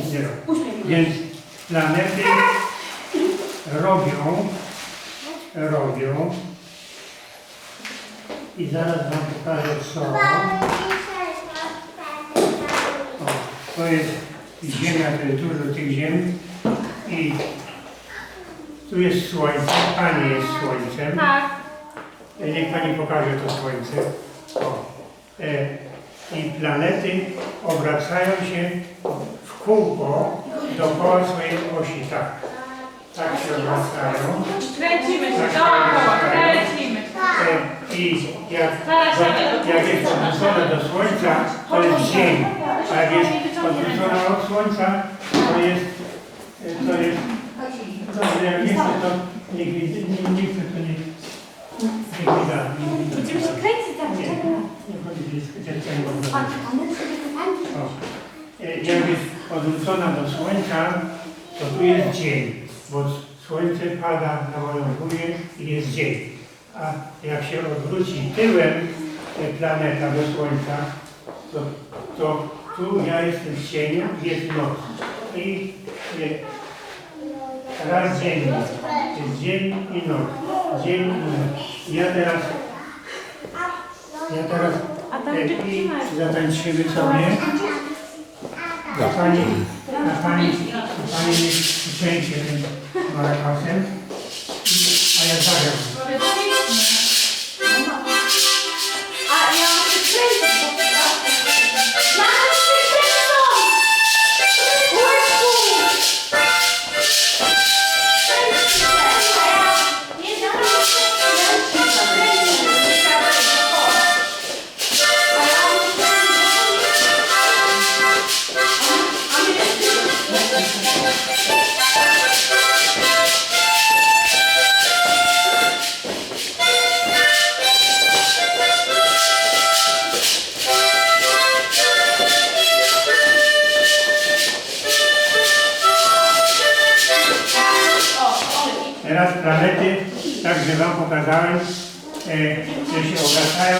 Uśmiech. Więc planety robią, robią i zaraz Wam pokażę co. O, to jest Ziemia, to jest dużo tych ziem i tu jest Słońce, Pani jest Słońcem. Tak. E, Niech Pani pokaże to Słońce. O. E, I planety obracają się kółko dookoła swojej osi, tak. Tak się obracają. Kręcimy się dookoła, kręcimy. E, I jak, jak jest odwrócone do Słońca, to jest dzień. A jak jest odwrócone od Słońca, to jest, to jest, dobrze, jak nie chce, to niech, nie, nie chce, to niech mi da. Będziemy się kręcić tak, Nie, czekaj. nie chodzi, jest dziecka nie można. O. E, Jak jest odwrócona do Słońca, to tu jest dzień, bo Słońce pada na moją górę i jest dzień. A jak się odwróci tyłem planeta do Słońca, to, to tu ja jestem w cieniu, jest noc. I e, raz dziennie jest dzień i noc. Dzień i noc. Ja teraz, ja teraz e, i zatańczymy sobie. A pani, a pani, a pani uczęcie Teraz planety, tak że wam pokazałem, e, że się obracają.